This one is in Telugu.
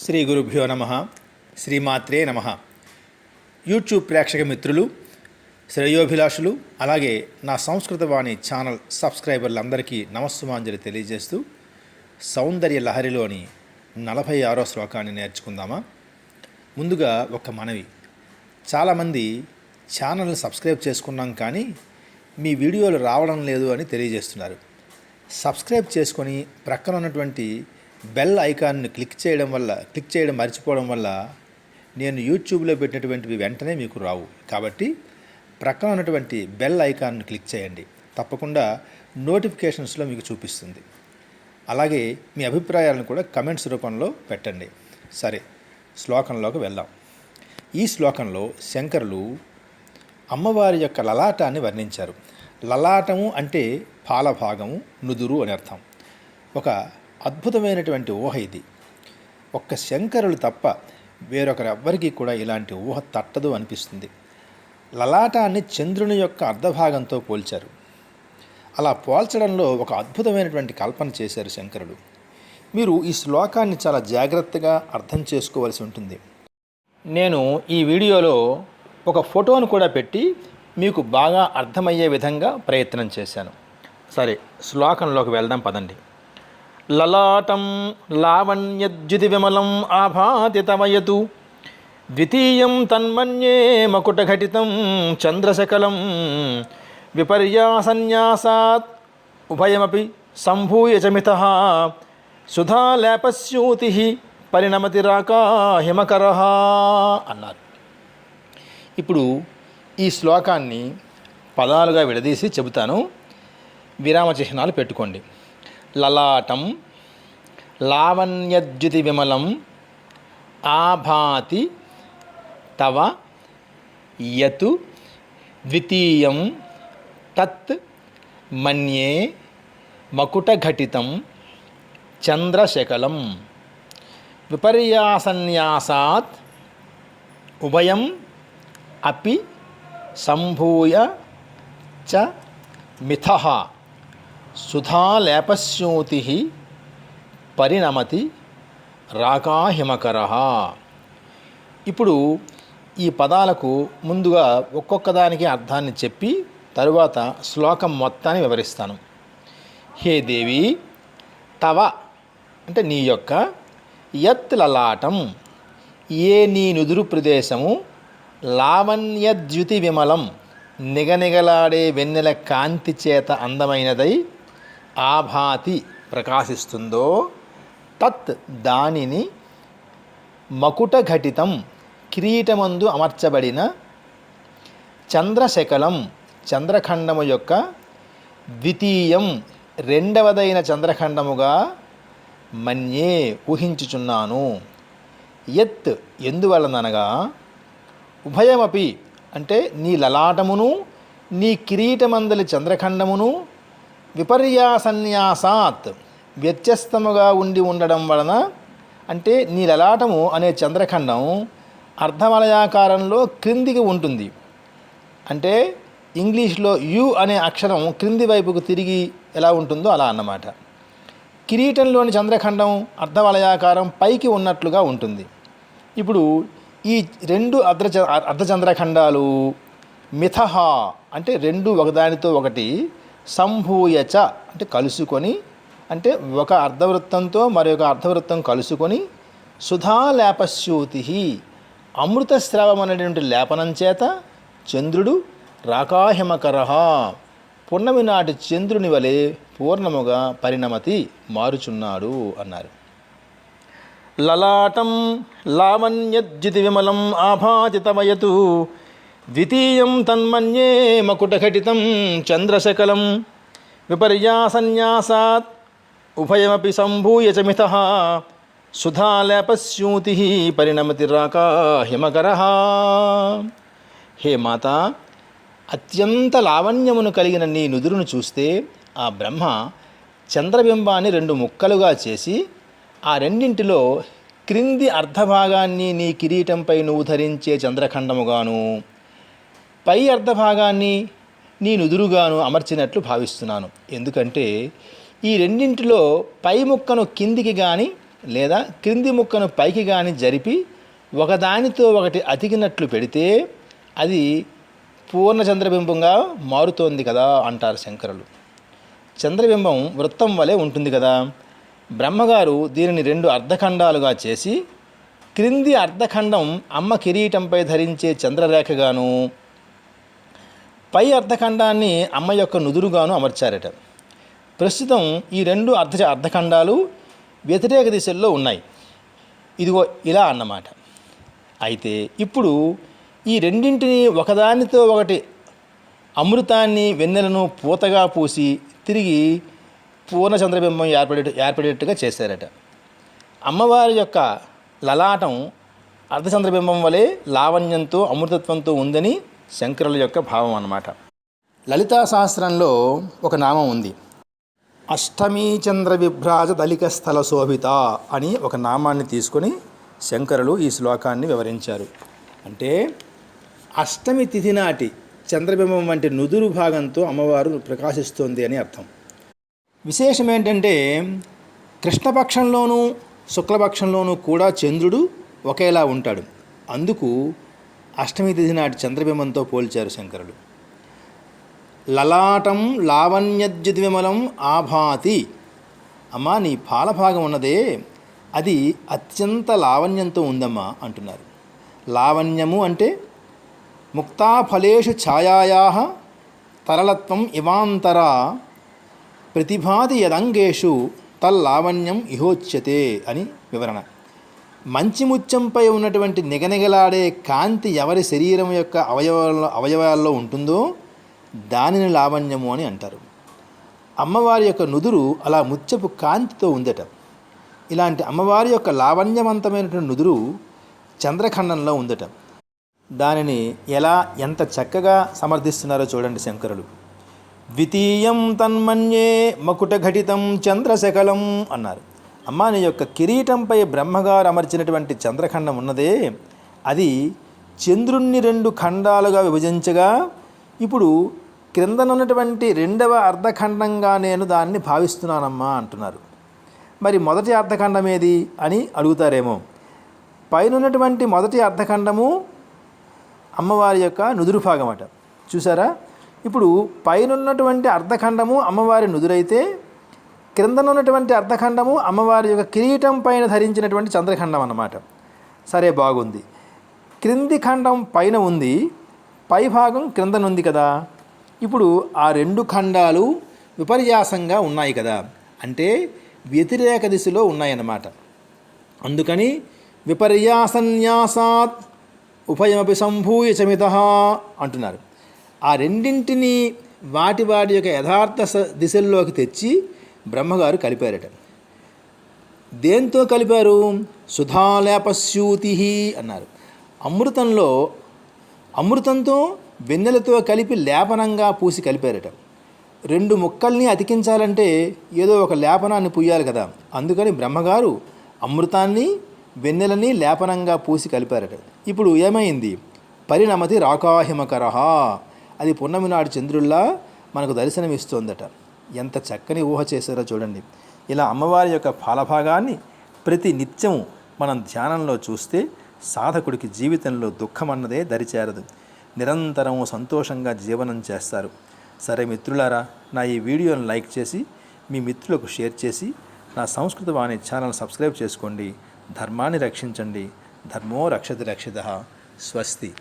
శ్రీ గురుభ్యో నమ శ్రీమాత్రే నమ. యూట్యూబ్ ప్రేక్షక మిత్రులు శ్రేయోభిలాషులు అలాగే నా సంస్కృత వాణి ఛానల్ సబ్స్క్రైబర్లందరికీ నమస్సుమాంజలి తెలియజేస్తూ సౌందర్య లహరిలోని నలభై ఆరో శ్లోకాన్ని నేర్చుకుందామా? ముందుగా ఒక మనవి. చాలామంది ఛానల్ని సబ్స్క్రైబ్ చేసుకున్నాం కానీ మీ వీడియోలు రావడం లేదు అని తెలియజేస్తున్నారు. సబ్స్క్రైబ్ చేసుకొని ప్రక్కన ఉన్నటువంటి బెల్ ఐకాన్ని క్లిక్ చేయడం వల్ల క్లిక్ చేయడం మర్చిపోవడం వల్ల నేను యూట్యూబ్లో పెట్టినటువంటివి వెంటనే మీకు రావు. కాబట్టి ప్రక్కన ఉన్నటువంటి బెల్ ఐకాన్ని క్లిక్ చేయండి. తప్పకుండా నోటిఫికేషన్స్లో మీకు చూపిస్తుంది. అలాగే మీ అభిప్రాయాలను కూడా కమెంట్స్ రూపంలో పెట్టండి. సరే శ్లోకంలోకి వెళ్దాం. ఈ శ్లోకంలో శంకరులు అమ్మవారి యొక్క లలాటాన్ని వర్ణించారు. లలాటము అంటే పాలభాగము నుదురు అని అర్థం. ఒక అద్భుతమైనటువంటి ఊహ ఇది. ఒక్క శంకరులు తప్ప వేరొకరెవ్వరికీ కూడా ఇలాంటి ఊహ తట్టదు అనిపిస్తుంది. లలాటాన్ని చంద్రుని యొక్క అర్ధభాగంతో పోల్చారు. అలా పోల్చడంలో ఒక అద్భుతమైనటువంటి కల్పన చేశారు శంకరుడు. మీరు ఈ శ్లోకాన్ని చాలా జాగ్రత్తగా అర్థం చేసుకోవలసి ఉంటుంది. నేను ఈ వీడియోలో ఒక ఫోటోను కూడా పెట్టి మీకు బాగా అర్థమయ్యే విధంగా ప్రయత్నం చేశాను. సరే శ్లోకంలోకి వెళ్దాం పదండి. లలాటం లావణ్యద్యుతి విమలం ఆభాతి తమయతు ద్వితీయం తన్మన్యే మకుటఘటితం చంద్రశకలం. విపర్యాసన్యాసాత్ ఉభయమపి సంభూయ చమిత సుధాలేపస్యూతి పరిణమతి రాకా హిమకర అన్నారు. ఇప్పుడు ఈ శ్లోకాన్ని పదాలుగా విడదీసి చెబుతాను. విరామ చిహ్నాలు పెట్టుకోండి. లలాటం లావణ్యద్యుతి విమలం ఆభాతి తవ యతు ద్వితీయం తత్ మన్యే మకుటఘటితం చంద్రశకలం. విపర్యాసన్యాసాత్ ఉభయం అపి సంభూయ చ మిథ. సుధాలేపస్యూతి పరిణమతి రాకాహిమకర. ఇప్పుడు ఈ పదాలకు ముందుగా ఒక్కొక్క దానికి అర్థాన్ని చెప్పి తరువాత శ్లోకం మొత్తాన్ని వివరిస్తాను. హే దేవి తవ అంటే నీ యొక్క యత్ లలాటం ఏ నీ నుదురు ప్రదేశము లావణ్యద్యుతి విమలం నిగనిగలాడే వెన్నెల కాంతి చేత అందమైనదై ఆభాతి ప్రకాశిస్తుందో తత్ దానిని మకుట ఘటితం కిరీటమందు అమర్చబడిన చంద్రశకలం చంద్రఖండము యొక్క ద్వితీయం రెండవదైన చంద్రఖండముగా మన్యే ఊహించుచున్నాను. యత్ ఎందువలననగా ఉభయమపి అంటే నీ లలాటమును నీ కిరీటమందలి చంద్రఖండమును విపర్యాసన్యాసాత్ వ్యత్యస్తముగా ఉండి ఉండడం వలన అంటే నీ లలాటము అనే చంద్రఖండం అర్ధవలయాకారంలో క్రిందికి ఉంటుంది. అంటే ఇంగ్లీష్లో యు అనే అక్షరం క్రింది వైపుకు తిరిగి ఎలా ఉంటుందో అలా అన్నమాట. కిరీటంలోని చంద్రఖండం అర్ధవలయాకారం పైకి ఉన్నట్లుగా ఉంటుంది. ఇప్పుడు ఈ రెండు అర్ధ అర్ధచంద్రఖండాలు మిథహ అంటే రెండు ఒకదానితో ఒకటి సంభూయచ అంటే కలుసుకొని అంటే ఒక అర్ధవృత్తంతో మరొక అర్ధవృత్తం కలుసుకొని సుధాలేపస్యూతి అమృత స్రావం అనేటువంటి లేపనం చేత చంద్రుడు రాకాహిమకర పున్నమి నాటి చంద్రుని వలె పూర్ణముగా పరిణమతి మారుచున్నాడు అన్నారు. లలాటం లావణ్యద్యుతి విమలం ఆభాజితమయతు ద్వితీయం తన్మన్యే మకుటఘటితం చంద్రశకలం. విపర్యాసన్యాసాత్ ఉభయమపి సంభూయ చ సుధాలేపస్యూతి పరిణమతి రాకా హిమకర. హే మాత అత్యంత లావణ్యమును కలిగిన నీ నుదురును చూస్తే ఆ బ్రహ్మ చంద్రబింబాన్ని రెండు ముక్కలుగా చేసి ఆ రెండింటిలో క్రింది అర్ధభాగాన్ని నీ కిరీటంపై నువ్వు ధరించే చంద్రఖండముగాను. పై అర్ధభాగాన్ని నేనుదురుగాను అమర్చినట్లు భావిస్తున్నాను. ఎందుకంటే ఈ రెండింటిలో పై ముక్కను కిందికి కానీ లేదా క్రింది ముక్కను పైకి కానీ జరిపి ఒకదానితో ఒకటి అతికినట్లు పెడితే అది పూర్ణ చంద్రబింబంగా మారుతోంది కదా అంటారు శంకరులు. చంద్రబింబం వృత్తం వలె ఉంటుంది కదా. బ్రహ్మగారు దీనిని రెండు అర్ధఖండాలుగా చేసి క్రింది అర్ధఖండం అమ్మ కిరీటంపై ధరించే చంద్రరేఖగాను పై అర్ధఖండాన్ని అమ్మ యొక్క నుదురుగాను అమర్చారట. ప్రస్తుతం ఈ రెండు అర్ధ అర్ధఖండాలు వ్యతిరేక దిశల్లో ఉన్నాయి. ఇదిగో ఇలా అన్నమాట. అయితే ఇప్పుడు ఈ రెండింటిని ఒకదానితో ఒకటి అమృతాన్ని వెన్నెలను పూతగా పూసి తిరిగి పూర్ణ చంద్రబింబం ఏర్పడే ఏర్పడేట్టుగా చేశారట. అమ్మవారి యొక్క లలాటం అర్ధచంద్రబింబం వలె లావణ్యంతో అమృతత్వంతో ఉందని శంకరుల యొక్క భావం అన్నమాట. లలితా సహస్రంలో ఒక నామం ఉంది. అష్టమీ చంద్ర విభ్రాజ దళిక స్థల శోభిత అని ఒక నామాన్ని తీసుకొని శంకరులు ఈ శ్లోకాన్ని వివరించారు. అంటే అష్టమి తిథి నాటి చంద్రబింబం వంటి నుదురు భాగంతో అమ్మవారు ప్రకాశిస్తోంది అని అర్థం. విశేషం ఏంటంటే కృష్ణపక్షంలోనూ శుక్లపక్షంలోనూ కూడా చంద్రుడు ఒకేలా ఉంటాడు. అందుకు అష్టమి తిథి నాటి చంద్రబింబంతో పోల్చారు శంకరులు. లలాటం లావణ్యద్యుద్విమలం ఆభాతి. అమ్మా నీ పాలభాగం ఉన్నదే. అది అత్యంత లావణ్యంతో ఉందమ్మా అంటున్నారు. లావణ్యము అంటే ముక్తాఫలేషు ఛాయాయా తరళత్వం ఇవాంతర. ప్రతిభాతి యదంగేషు తల్లావణ్యం ఇహోచ్యతే అని వివరణ. మంచి ముత్యంపై ఉన్నటువంటి నిగనిగలాడే కాంతి ఎవరి శరీరం యొక్క అవయవాల్లో అవయవాల్లో ఉంటుందో దానిని లావణ్యము అని అంటారు. అమ్మవారి యొక్క నుదురు అలా ముత్యపు కాంతితో ఉందట. ఇలాంటి అమ్మవారి యొక్క లావణ్యవంతమైనటువంటి నుదురు చంద్రఖండంలో ఉందట. దానిని ఎలా ఎంత చక్కగా సమర్థిస్తున్నారో చూడండి శంకరులు. ద్వితీయం తన్మన్యే మకుటఘటితం చంద్రశకలం అన్నారు. అమ్మ నీ యొక్క కిరీటంపై బ్రహ్మగారు అమర్చినటువంటి చంద్రఖండం ఉన్నదే. అది చంద్రుణ్ణి రెండు ఖండాలుగా విభజించగా ఇప్పుడు క్రిందనున్నటువంటి రెండవ అర్ధఖండంగా నేను దాన్ని భావిస్తున్నానమ్మా అంటున్నారు. మరి మొదటి అర్ధఖండం ఏది అని అడుగుతారేమో. పైనన్నటువంటి మొదటి అర్ధఖండము అమ్మవారి యొక్క నుదురు భాగం అట చూసారా? ఇప్పుడు పైనున్నటువంటి అర్ధఖండము అమ్మవారి నుదురైతే క్రిందనున్నటువంటి అర్ధఖండము అమ్మవారి యొక్క కిరీటం పైన ధరించినటువంటి చంద్రఖండం అన్నమాట. సరే బాగుంది. క్రింది ఖండం పైన ఉంది పై భాగం క్రిందనుంది కదా. ఇప్పుడు ఆ రెండు ఖండాలు విపర్యాసంగా ఉన్నాయి కదా. అంటే వ్యతిరేక దిశలో ఉన్నాయన్నమాట. అందుకని విపర్యాసన్యాసాత్ ఉభయమపి సంభూయ చమిత అంటున్నారు. ఆ రెండింటినీ వాటి వాటి యొక్క యథార్థ దిశల్లోకి తెచ్చి బ్రహ్మగారు కలిపారట. దేంతో కలిపారు? సుధాలేపస్యూతి అన్నారు. అమృతంలో అమృతంతో వెన్నెలతో కలిపి లేపనంగా పూసి కలిపారట. రెండు ముక్కల్ని అతికించాలంటే ఏదో ఒక లేపనాన్ని పుయ్యాలి కదా. అందుకని బ్రహ్మగారు అమృతాన్ని వెన్నెలని లేపనంగా పూసి కలిపారట. ఇప్పుడు ఏమైంది? పరిణమతి రాకాహిమకరహ. అది పున్నమి నాడు చంద్రుల్లా మనకు దర్శనమిస్తోందట. ఎంత చక్కని ఊహ చేశారో చూడండి. ఇలా అమ్మవారి యొక్క ఫలభాగాన్ని ప్రతి నిత్యము మనం ధ్యానంలో చూస్తే సాధకుడికి జీవితంలో దుఃఖం అన్నదే దరిచేరదు నిరంతరం సంతోషంగా జీవనం చేస్తారు. సరే మిత్రులారా నా ఈ వీడియోను లైక్ చేసి మీ మిత్రులకు షేర్ చేసి నా సంస్కృత వాణి ఛానల్ సబ్స్క్రైబ్ చేసుకోండి. ధర్మాన్ని రక్షించండి. ధర్మో రక్షతి రక్షిత. స్వస్తి.